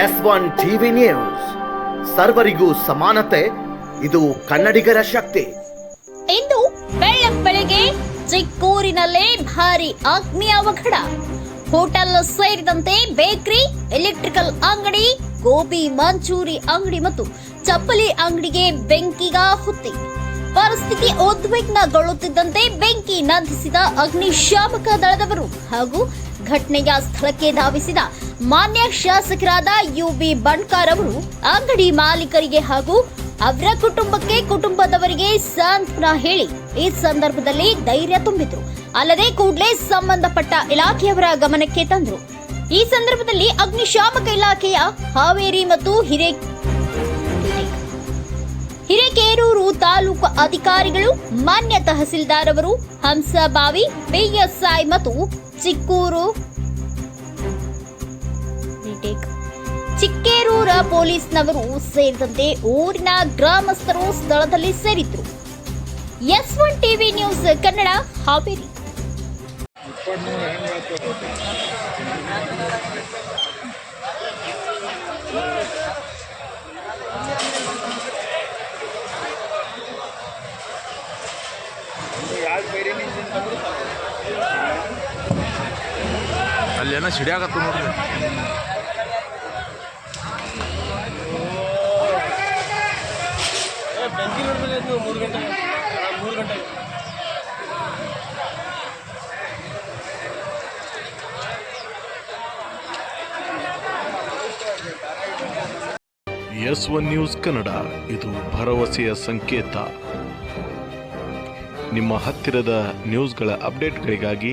S one TV news. ಸರ್ವರಿಗೂ ಸಮಾನತೆ, ಇದು ಕನ್ನಡಿಗರ ಶಕ್ತಿ. ಇಂದು ಬೆಳ್ಳಂ ಬೆಳಗ್ಗೆ ಚಿಕ್ಕೂರಿನಲ್ಲೇ ಭಾರಿ ಅಗ್ನಿ ಅವಘಡ. ಹೋಟೆಲ್ ಸೇರಿದಂತೆ ಬೇಕರಿ, ಎಲೆಕ್ಟ್ರಿಕಲ್ ಅಂಗಡಿ, ಗೋಬಿ, ಮಂಚೂರಿ ಅಂಗಡಿ ಮತ್ತು ಚಪ್ಪಲಿ ಅಂಗಡಿಗೆ ಬೆಂಕಿಗಾಹುತಿ ಪರಿಸ್ಥಿತಿ ಉದ್ವಿಗ್ನಗೊಳ್ಳುತ್ತಿದ್ದಂತೆ ಬೆಂಕಿ ನಂದಿಸಿದ ಅಗ್ನಿಶಾಮಕ ದಳದವರು ಹಾಗೂ ಘಟನೆಯ ಸ್ಥಳಕ್ಕೆ ಧಾವಿಸಿದ ಮಾನ್ಯ ಶಾಸಕರಾದ ಯು ಬಿ ಬಣ್ಕಾರ್ ಅವರು ಅಂಗಡಿ ಮಾಲೀಕರಿಗೆ ಹಾಗೂ ಅವರ ಕುಟುಂಬಕ್ಕೆ ಕುಟುಂಬದವರಿಗೆ ಸಾಂತ್ವನ ಹೇಳಿ ಈ ಸಂದರ್ಭದಲ್ಲಿ ಧೈರ್ಯ ತುಂಬಿದ್ರು. ಅಲ್ಲದೆ ಕೂಡಲೇ ಸಂಬಂಧಪಟ್ಟ ಇಲಾಖೆಯವರ ಗಮನಕ್ಕೆ ತಂದರು. ಈ ಸಂದರ್ಭದಲ್ಲಿ ಅಗ್ನಿಶಾಮಕ ಇಲಾಖೆಯ ಹಾವೇರಿ ಮತ್ತು ಹಿರೇ ಹಿರೇಕೇರೂರು ತಾಲೂಕು ಅಧಿಕಾರಿಗಳು ಮಾನ್ಯ ತಹಸೀಲ್ದಾರ್ ಅವರು ಹಂಸಬಾವಿ ಪಿಎಸ್ಐ ಮತ್ತು ಚಿಕ್ಕೂರು. ಚಿಕ್ಕೇರೂರ ಪೊಲೀಸ್ನವರು ಸೇರಿದಂತೆ ಊರಿನ ಗ್ರಾಮಸ್ಥರು ಸ್ಥಳದಲ್ಲಿ ಸೇರಿದ್ರು S one TV news Kannada Haveri ಅಲ್ಲೇನೋ ಸಿಡಿಯಾಗತ್ತ ನೋಡ್ರಿ. ಎಸ್ ಒನ್ ನ್ಯೂಸ್ ಕನ್ನಡ ಇದು ಭರವಸೆಯ ಸಂಕೇತ. ನಿಮ್ಮ ಹತ್ತಿರದ ನ್ಯೂಸ್ಗಳ ಅಪ್ಡೇಟ್ಗಳಿಗಾಗಿ